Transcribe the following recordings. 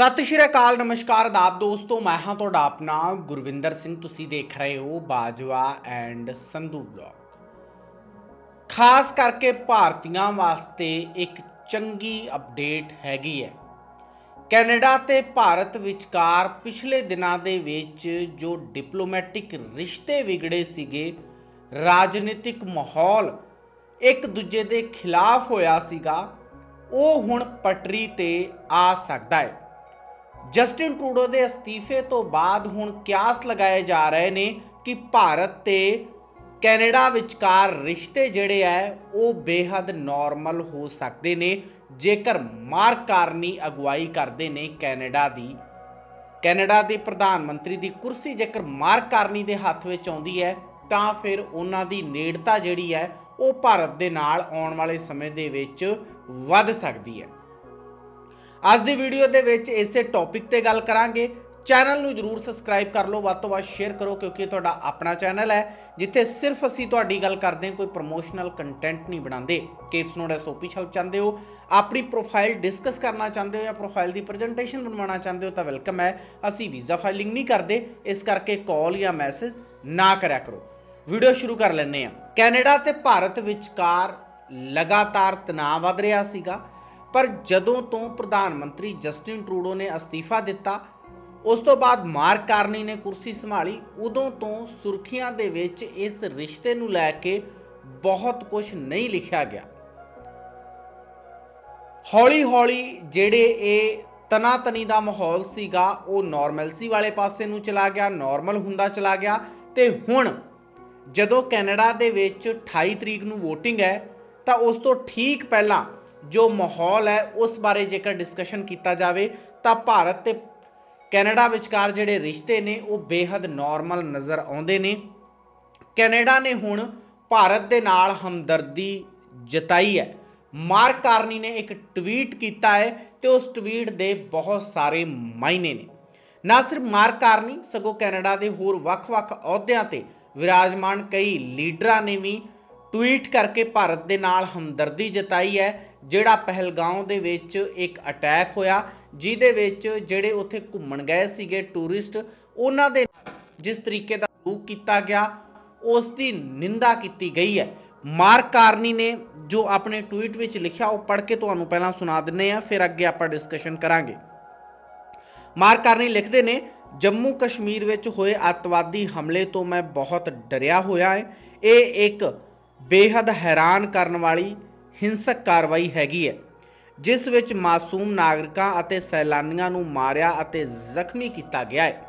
ਸਤਿ ਸ਼੍ਰੀ ਅਕਾਲ, ਨਮਸਕਾਰ ਆਦਾਬ ਦੋਸਤੋ, ਮੈਂ ਹਾਂ ਤੁਹਾਡਾ ਆਪਣਾ ਗੁਰਵਿੰਦਰ ਸਿੰਘ। ਤੁਸੀਂ ਦੇਖ ਰਹੇ ਹੋ ਬਾਜਵਾ ਐਂਡ ਸੰਧੂ ਬਲੌਗ ਖਾਸ ਕਰਕੇ ਭਾਰਤੀਆਂ ਵਾਸਤੇ ਇੱਕ ਚੰਗੀ ਅਪਡੇਟ ਹੈਗੀ ਹੈ। ਕੈਨੇਡਾ ਤੇ ਭਾਰਤ ਵਿਚਕਾਰ ਪਿਛਲੇ ਦਿਨਾਂ ਦੇ ਵਿੱਚ ਜੋ ਡਿਪਲੋਮੈਟਿਕ ਰਿਸ਼ਤੇ ਵਿਗੜੇ ਸੀਗੇ, ਰਾਜਨੀਤਿਕ ਮਾਹੌਲ ਇੱਕ ਦੂਜੇ ਦੇ ਖਿਲਾਫ ਹੋਇਆ ਸੀਗਾ, ਉਹ ਹੁਣ ਪਟਰੀ ਤੇ ਆ ਸਕਦਾ ਹੈ। ਜਸਟਿਨ ਟਰੂਡੋ ਦੇ ਅਸਤੀਫੇ ਤੋਂ ਬਾਅਦ ਹੁਣ ਕਿਆਸ ਲਗਾਏ ਜਾ ਰਹੇ ਨੇ ਕਿ ਭਾਰਤ ਤੇ ਕੈਨੇਡਾ ਵਿਚਕਾਰ ਰਿਸ਼ਤੇ ਜਿਹੜੇ ਆ ਉਹ ਬੇਹੱਦ ਨਾਰਮਲ ਹੋ ਸਕਦੇ ਨੇ। ਜੇਕਰ ਮਾਰਕ ਕਾਰਨੀ ਅਗਵਾਈ ਕਰਦੇ ਨੇ ਕੈਨੇਡਾ ਦੀ, ਕੈਨੇਡਾ ਦੇ ਪ੍ਰਧਾਨ ਮੰਤਰੀ ਦੀ ਕੁਰਸੀ ਜੇਕਰ ਮਾਰਕ ਕਾਰਨੀ ਦੇ ਹੱਥ ਵਿੱਚ ਆਉਂਦੀ ਹੈ ਤਾਂ ਫਿਰ ਉਹਨਾਂ ਦੀ ਨੇੜਤਾ ਜਿਹੜੀ ਹੈ ਉਹ ਭਾਰਤ ਦੇ ਨਾਲ ਆਉਣ ਵਾਲੇ ਸਮੇਂ ਦੇ ਵਿੱਚ ਵੱਧ ਸਕਦੀ ਹੈ ਅੱਜ ਦੀ ਵੀਡੀਓ ਦੇ ਵਿੱਚ ਇਸੇ ਟੌਪਿਕ ਤੇ ਗੱਲ ਕਰਾਂਗੇ। ਚੈਨਲ ਨੂੰ ਜਰੂਰ ਸਬਸਕ੍ਰਾਈਬ ਕਰ ਲਓ, ਵੱਧ ਤੋਂ ਵੱਧ ਸ਼ੇਅਰ ਕਰੋ, ਕਿਉਂਕਿ ਇਹ ਤੁਹਾਡਾ ਆਪਣਾ ਚੈਨਲ ਹੈ, ਜਿੱਥੇ ਸਿਰਫ ਅਸੀਂ ਤੁਹਾਡੀ ਗੱਲ ਕਰਦੇ ਹਾਂ, ਕੋਈ ਪ੍ਰੋਮੋਸ਼ਨਲ ਕੰਟੈਂਟ ਨਹੀਂ ਬਣਾਉਂਦੇ। ਕੇਪਸ ਨੋਟ ਐਸਓਪੀ ਹੈਲਪ ਚਾਹੁੰਦੇ ਹੋ, ਆਪਣੀ ਪ੍ਰੋਫਾਈਲ ਡਿਸਕਸ ਕਰਨਾ ਚਾਹੁੰਦੇ ਹੋ ਜਾਂ ਪ੍ਰੋਫਾਈਲ ਦੀ ਪ੍ਰੈਜੈਂਟੇਸ਼ਨ ਬਣਵਾਉਣਾ ਚਾਹੁੰਦੇ ਹੋ ਤਾਂ ਵੈਲਕਮ ਹੈ। ਅਸੀਂ ਵੀਜ਼ਾ ਫਾਈਲਿੰਗ ਨਹੀਂ ਕਰਦੇ, ਇਸ ਕਰਕੇ ਕਾਲ ਜਾਂ ਮੈਸੇਜ ਨਾ ਕਰਿਆ ਕਰੋ। ਵੀਡੀਓ ਸ਼ੁਰੂ ਕਰ ਲੈਂਦੇ ਹਾਂ। ਕੈਨੇਡਾ ਤੇ ਭਾਰਤ ਵਿਚਕਾਰ ਲਗਾਤਾਰ ਤਣਾਅ ਵਧ ਰਿਹਾ ਸੀਗਾ। ਪਰ ਜਦੋਂ ਤੋਂ ਪ੍ਰਧਾਨ ਮੰਤਰੀ ਜਸਟਿਨ ਟਰੂਡੋ ਨੇ ਅਸਤੀਫਾ ਦਿੱਤਾ, ਉਸ ਤੋਂ ਬਾਅਦ ਮਾਰਕ ਕਾਰਨੀ ਨੇ ਕੁਰਸੀ ਸੰਭਾਲੀ, ਉਦੋਂ ਤੋਂ ਸੁਰਖੀਆਂ ਦੇ ਵਿੱਚ ਇਸ ਰਿਸ਼ਤੇ ਨੂੰ ਲੈ ਕੇ ਬਹੁਤ ਕੁਝ ਨਹੀਂ ਲਿਖਿਆ ਗਿਆ। ਹੌਲੀ-ਹੌਲੀ ਜਿਹੜੇ ਇਹ ਤਨਾਤਨੀ ਦਾ ਮਾਹੌਲ ਸੀਗਾ, ਉਹ ਨਾਰਮਲਸੀ ਵਾਲੇ ਪਾਸੇ ਨੂੰ ਚਲਾ ਗਿਆ, ਨਾਰਮਲ ਹੁੰਦਾ ਚਲਾ ਗਿਆ ਤੇ ਹੁਣ ਜਦੋਂ ਕੈਨੇਡਾ ਦੇ ਵਿੱਚ 28 ਤਰੀਕ ਨੂੰ VOTING ਹੈ, ਤਾਂ ਉਸ ਤੋਂ ਠੀਕ ਪਹਿਲਾਂ ਜੋ ਮਾਹੌਲ ਹੈ, ਉਸ ਬਾਰੇ ਜੇਕਰ ਡਿਸਕਸ਼ਨ ਕੀਤਾ ਜਾਵੇ, ਤਾਂ ਭਾਰਤ ਤੇ ਕੈਨੇਡਾ ਵਿਚਕਾਰ ਜਿਹੜੇ ਰਿਸ਼ਤੇ ਨੇ, ਉਹ ਬੇहद ਨਾਰਮਲ ਨਜ਼ਰ ਆਉਂਦੇ ਨੇ। ਕੈਨੇਡਾ ਨੇ ਹੁਣ ਭਾਰਤ ਦੇ ਨਾਲ ਹਮਦਰਦੀ ਜਤਾਈ ਹੈ। ਮਾਰਕ ਕਾਰਨੀ ਨੇ ਇੱਕ ਟਵੀਟ ਕੀਤਾ ਹੈ ਤੇ ਉਸ ਟਵੀਟ ਦੇ ਬਹੁਤ ਸਾਰੇ ਮਾਇਨੇ ਨੇ। ਨਾ ਸਿਰਫ ਮਾਰਕ ਕਾਰਨੀ, ਸਗੋਂ ਕੈਨੇਡਾ ਦੇ ਹੋਰ ਵੱਖ-ਵੱਖ ਅਹੁਦਿਆਂ ਤੇ ਵਿਰਾਜਮਾਨ ਕਈ ਲੀਡਰਾਂ ਨੇ ਵੀ ਟਵੀਟ ਕਰਕੇ ਭਾਰਤ ਦੇ ਨਾਲ ਹਮਦਰਦੀ ਜਤਾਈ ਹੈ, ਜਿਹੜਾ ਪਹਿਲਗਾਉਂ ਦੇ ਵਿੱਚ ਇੱਕ ਅਟੈਕ ਹੋਇਆ, ਜਿਹਦੇ ਵਿੱਚ ਜਿਹੜੇ ਉੱਥੇ ਘੁੰਮਣ ਗਏ ਸੀਗੇ ਟੂਰਿਸਟ, ਉਹਨਾਂ ਦੇ ਜਿਸ ਤਰੀਕੇ ਦਾ ਸਲੂਕ ਕੀਤਾ ਗਿਆ, ਉਸ ਦੀ ਨਿੰਦਾ ਕੀਤੀ ਗਈ ਹੈ। ਮਾਰਕ ਕਾਰਨੀ ਨੇ ਜੋ ਆਪਣੇ ਟਵੀਟ ਵਿੱਚ ਲਿਖਿਆ, ਉਹ ਪੜ੍ਹ ਕੇ ਤੁਹਾਨੂੰ ਪਹਿਲਾਂ ਸੁਣਾ ਦਿੰਨੇ ਆ ਫਿਰ ਅੱਗੇ ਆਪਾਂ ਡਿਸਕਸ਼ਨ ਕਰਾਂਗੇ। ਮਾਰਕ ਕਾਰਨੀ ਲਿਖਦੇ ਨੇ, ਜੰਮੂ ਕਸ਼ਮੀਰ ਵਿੱਚ ਹੋਏ ਅੱਤਵਾਦੀ ਹਮਲੇ ਤੋਂ ਮੈਂ ਬਹੁਤ ਡਰਿਆ ਹੋਇਆ ਹੈ। ਇਹ ਇੱਕ ਬੇਹੱਦ ਹੈਰਾਨ ਕਰਨ ਵਾਲੀ ਹਿੰਸਕ ਕਾਰਵਾਈ ਹੈਗੀ ਹੈ, ਜਿਸ ਵਿੱਚ ਮਾਸੂਮ ਨਾਗਰਿਕਾਂ ਅਤੇ ਸੈਲਾਨੀਆਂ ਨੂੰ ਮਾਰਿਆ ਅਤੇ ਜ਼ਖਮੀ ਕੀਤਾ ਗਿਆ ਹੈ।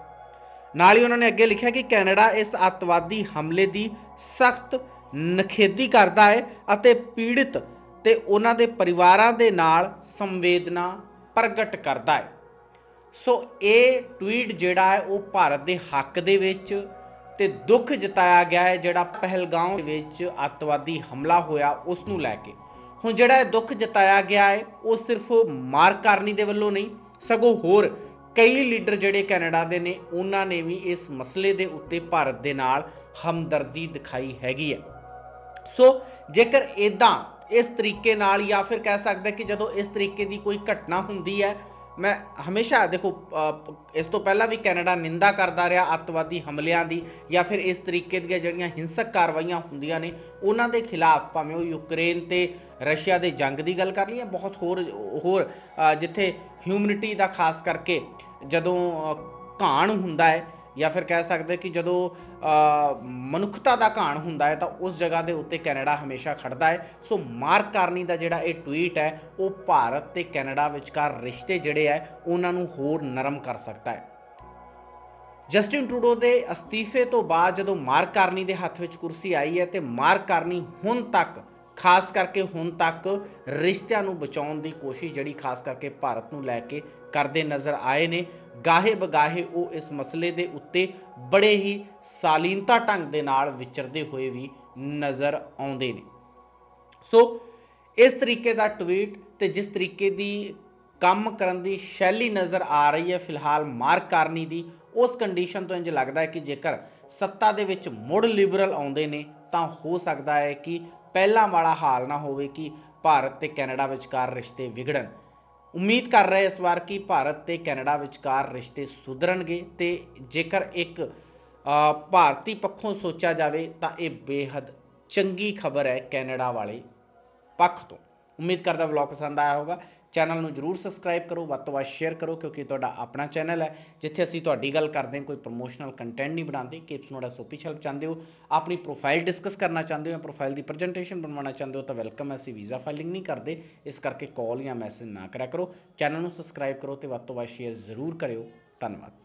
ਨਾਲ ਹੀ ਉਹਨਾਂ ਨੇ ਅੱਗੇ ਲਿਖਿਆ ਕਿ ਕੈਨੇਡਾ ਇਸ ਅੱਤਵਾਦੀ ਹਮਲੇ ਦੀ ਸਖਤ ਨਖੇਦੀ ਕਰਦਾ ਹੈ ਅਤੇ ਪੀੜਿਤ ਤੇ ਉਹਨਾਂ ਦੇ ਪਰਿਵਾਰਾਂ ਦੇ ਨਾਲ ਸੰਵੇਦਨਾ ਪ੍ਰਗਟ ਕਰਦਾ ਹੈ। ਸੋ ਇਹ ਟਵੀਟ ਜਿਹੜਾ ਹੈ, ਉਹ ਭਾਰਤ ਦੇ ਹੱਕ ਦੇ ਵਿੱਚ ਤੇ ਦੁੱਖ ਜਤਾਇਆ ਗਿਆ ਹੈ ਜਿਹੜਾ ਪਹਿਲਗਾਮ ਦੇ ਵਿੱਚ ਅੱਤਵਾਦੀ ਹਮਲਾ ਹੋਇਆ ਉਸ ਨੂੰ ਲੈ ਕੇ। ਹੁਣ ਜਿਹੜਾ ਇਹ ਦੁੱਖ ਜਤਾਇਆ ਗਿਆ ਹੈ, ਉਹ ਸਿਰਫ ਮਾਰਕ ਕਾਰਨੀ ਦੇ ਵੱਲੋਂ ਨਹੀਂ, ਸਗੋਂ ਹੋਰ ਕਈ ਲੀਡਰ ਜਿਹੜੇ ਕੈਨੇਡਾ ਦੇ ਨੇ, ਉਹਨਾਂ ਨੇ ਵੀ ਇਸ ਮਸਲੇ ਦੇ ਉੱਤੇ ਭਾਰਤ ਦੇ ਨਾਲ ਹਮਦਰਦੀ ਦਿਖਾਈ ਹੈਗੀ ਹੈ। ਸੋ ਜੇਕਰ ਇਦਾਂ ਇਸ ਤਰੀਕੇ ਨਾਲ ਜਾਂ ਫਿਰ ਕਹਿ ਸਕਦੇ ਕਿ ਜਦੋਂ ਇਸ ਤਰੀਕੇ ਦੀ ਕੋਈ ਘਟਨਾ ਹੁੰਦੀ ਹੈ ਮੈਂ ਹਮੇਸ਼ਾ ਦੇਖੋ ਇਸ ਤੋਂ ਪਹਿਲਾਂ ਵੀ ਕੈਨੇਡਾ ਨਿੰਦਾ ਕਰਦਾ ਰਿਹਾ ਅੱਤਵਾਦੀ ਹਮਲਿਆਂ ਦੀ ਜਾਂ ਫਿਰ ਇਸ ਤਰੀਕੇ ਦੀਆਂ ਜਿਹੜੀਆਂ ਹਿੰਸਕ ਕਾਰਵਾਈਆਂ ਹੁੰਦੀਆਂ ਨੇ, ਉਹਨਾਂ ਦੇ ਖਿਲਾਫ ਭਾਵੇਂ ਉਹ ਯੂਕਰੇਨ ਤੇ ਰਸ਼ੀਆ ਦੇ ਜੰਗ ਦੀ ਗੱਲ ਕਰ ਲਈਏ ਬਹੁਤ ਹੋਰ ਹੋਰ ਜਿੱਥੇ ਹਿਊਮਨਿਟੀ ਦਾ ਖਾਸ ਕਰਕੇ ਜਦੋਂ ਘਾਣ ਹੁੰਦਾ ਹੈ ਜਾਂ ਫਿਰ ਕਹਿ ਸਕਦੇ ਕਿ ਜਦੋਂ ਮਨੁੱਖਤਾ ਦਾ ਘਾਣ ਹੁੰਦਾ ਹੈ ਤਾਂ ਉਸ ਜਗ੍ਹਾ ਦੇ ਉੱਤੇ ਕੈਨੇਡਾ ਹਮੇਸ਼ਾ ਖੜਦਾ ਹੈ। ਸੋ ਮਾਰਕ ਕਾਰਨੀ ਦਾ ਜਿਹੜਾ ਇਹ ਟਵੀਟ ਹੈ, ਉਹ ਭਾਰਤ ਤੇ ਕੈਨੇਡਾ ਵਿਚਕਾਰ ਰਿਸ਼ਤੇ ਜਿਹੜੇ ਹੈ, ਉਹਨਾਂ ਨੂੰ ਹੋਰ ਨਰਮ ਕਰ ਸਕਦਾ ਹੈ। ਜਸਟਿਨ ਟਰੂਡੋ ਦੇ ਅਸਤੀਫੇ ਤੋਂ ਬਾਅਦ ਜਦੋਂ ਮਾਰਕ ਕਾਰਨੀ ਦੇ ਹੱਥ ਵਿੱਚ ਕੁਰਸੀ ਆਈ ਹੈ ਤੇ ਮਾਰਕ ਕਾਰਨੀ ਹੁਣ ਤੱਕ, ਖਾਸ ਕਰਕੇ ਹੁਣ ਤੱਕ ਰਿਸ਼ਤਿਆਂ ਨੂੰ ਬਚਾਉਣ ਦੀ ਕੋਸ਼ਿਸ਼ ਜਿਹੜੀ ਖਾਸ ਕਰਕੇ ਭਾਰਤ ਨੂੰ ਲੈ ਕੇ ਕਰਦੇ ਨਜ਼ਰ ਆਏ ਨੇ ਗਾਹੇ ਬਗਾਹੇ ਉਹ ਇਸ ਮਸਲੇ ਦੇ ਉੱਤੇ ਬੜੇ ਹੀ ਸਾਲੀਨਤਾ ਢੰਗ ਦੇ ਨਾਲ ਵਿਚਰਦੇ ਹੋਏ ਵੀ ਨਜ਼ਰ ਆਉਂਦੇ ਨੇ। ਸੋ, ਇਸ ਤਰੀਕੇ ਦਾ ਟਵੀਟ ਤੇ ਜਿਸ ਤਰੀਕੇ ਦੀ ਕੰਮ ਕਰਨ ਦੀ ਸ਼ੈਲੀ ਨਜ਼ਰ ਆ ਰਹੀ ਹੈ ਫਿਲਹਾਲ ਮਾਰਕ ਕਾਰਨੀ ਦੀ, ਉਸ ਕੰਡੀਸ਼ਨ ਤੋਂ ਇੰਜ ਲੱਗਦਾ ਹੈ ਕਿ ਜੇਕਰ ਸੱਤਾ ਦੇ ਵਿੱਚ ਮੁੜ ਲਿਬਰਲ ਆਉਂਦੇ ਨੇ, ਤਾਂ ਹੋ ਸਕਦਾ ਹੈ ਕਿ ਪਹਿਲਾਂ ਵਾਲਾ ਹਾਲ ਨਾ ਹੋਵੇ ਕਿ ਭਾਰਤ ਤੇ ਕੈਨੇਡਾ ਵਿਚਕਾਰ ਰਿਸ਼ਤੇ ਵਿਗੜਨ। ਉਮੀਦ ਕਰ ਰਹੇ ਇਸ ਵਾਰ ਕਿ ਭਾਰਤ ਤੇ ਕੈਨੇਡਾ ਵਿਚਕਾਰ ਰਿਸ਼ਤੇ ਸੁਧਰਨਗੇ ਤੇ ਜੇਕਰ ਇੱਕ ਭਾਰਤੀ ਪੱਖੋਂ ਸੋਚਿਆ ਜਾਵੇ ਤਾਂ ਇਹ ਬੇहद ਚੰਗੀ ਖਬਰ ਹੈ ਕੈਨੇਡਾ ਵਾਲੇ ਪੱਖ ਤੋਂ। ਉਮੀਦ ਕਰਦਾ ਵਲੌਗ ਪਸੰਦ ਆਇਆ ਹੋਗਾ ਚੈਨਲ ਨੂੰ ਜਰੂਰ ਸਬਸਕ੍ਰਾਈਬ ਕਰੋ, ਵੱਧ ਤੋਂ ਵੱਧ ਸ਼ੇਅਰ ਕਰੋ, ਕਿਉਂਕਿ ਤੁਹਾਡਾ ਆਪਣਾ ਚੈਨਲ ਹੈ। ਜਿੱਥੇ ਅਸੀਂ ਤੁਹਾਡੀ ਗੱਲ ਕਰਦੇ ਹਾਂ, ਕੋਈ ਪ੍ਰੋਮੋਸ਼ਨਲ ਕੰਟੈਂਟ ਨਹੀਂ ਬਣਾਉਂਦੇ, ਕਿਪਸ ਨੋੜਾ ਸੋਪੀ ਹੈਲਪ ਚਾਹੁੰਦੇ ਹੋ, ਆਪਣੀ ਪ੍ਰੋਫਾਈਲ ਡਿਸਕਸ ਕਰਨਾ ਚਾਹੁੰਦੇ ਹੋ ਜਾਂ ਪ੍ਰੋਫਾਈਲ ਦੀ ਪ੍ਰੈਜੈਂਟੇਸ਼ਨ ਬਣਵਾਉਣਾ ਚਾਹੁੰਦੇ ਹੋ, ਤਾਂ ਵੈਲਕਮ ਹੈ, ਅਸੀਂ ਵੀਜ਼ਾ ਫਾਈਲਿੰਗ ਨਹੀਂ ਕਰਦੇ। ਇਸ ਕਰਕੇ ਕਾਲ ਜਾਂ ਮੈਸੇਜ ਨਾ ਕਰਿਆ ਕਰੋ। ਚੈਨਲ ਨੂੰ ਸਬਸਕ੍ਰਾਈਬ ਕਰੋ ਤੇ ਵੱਧ ਤੋਂ ਵੱਧ ਸ਼ੇਅਰ ਜ਼ਰੂਰ ਕਰਿਓ। ਧੰਨਵਾਦ।